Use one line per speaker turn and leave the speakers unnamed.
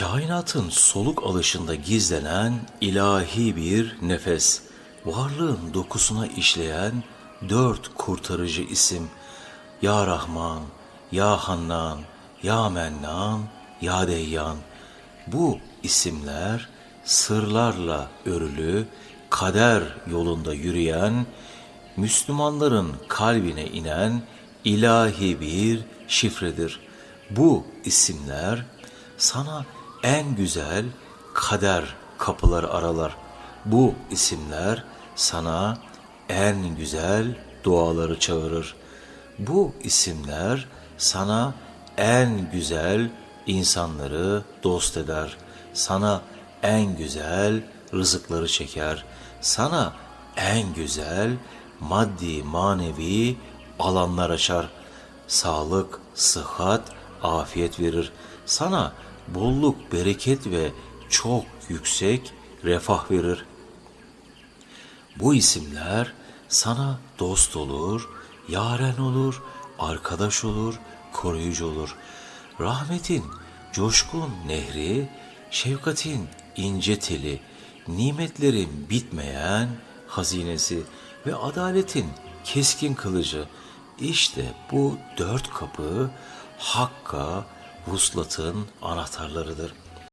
Kainatın soluk alışında gizlenen ilahi bir nefes, varlığın dokusuna işleyen dört kurtarıcı isim. Ya Rahman, Ya Hannan, Ya Mennan, Ya Deyyan. Bu isimler sırlarla örülü, kader yolunda yürüyen, Müslümanların kalbine inen ilahi bir şifredir. Bu isimler sana en güzel kader kapıları aralar. Bu isimler sana en güzel duaları çağırır. Bu isimler sana en güzel insanları dost eder. Sana en güzel rızıkları çeker. Sana en güzel maddi manevi alanlar açar. Sağlık, sıhhat, afiyet verir. Sana bolluk, bereket ve çok yüksek refah verir. Bu isimler sana dost olur, yaren olur, arkadaş olur, koruyucu olur. Rahmetin coşkun nehri, şefkatin ince teli, nimetlerin bitmeyen hazinesi ve adaletin keskin kılıcı. İşte bu dört kapı Hakk'a vuslatın anahtarlarıdır.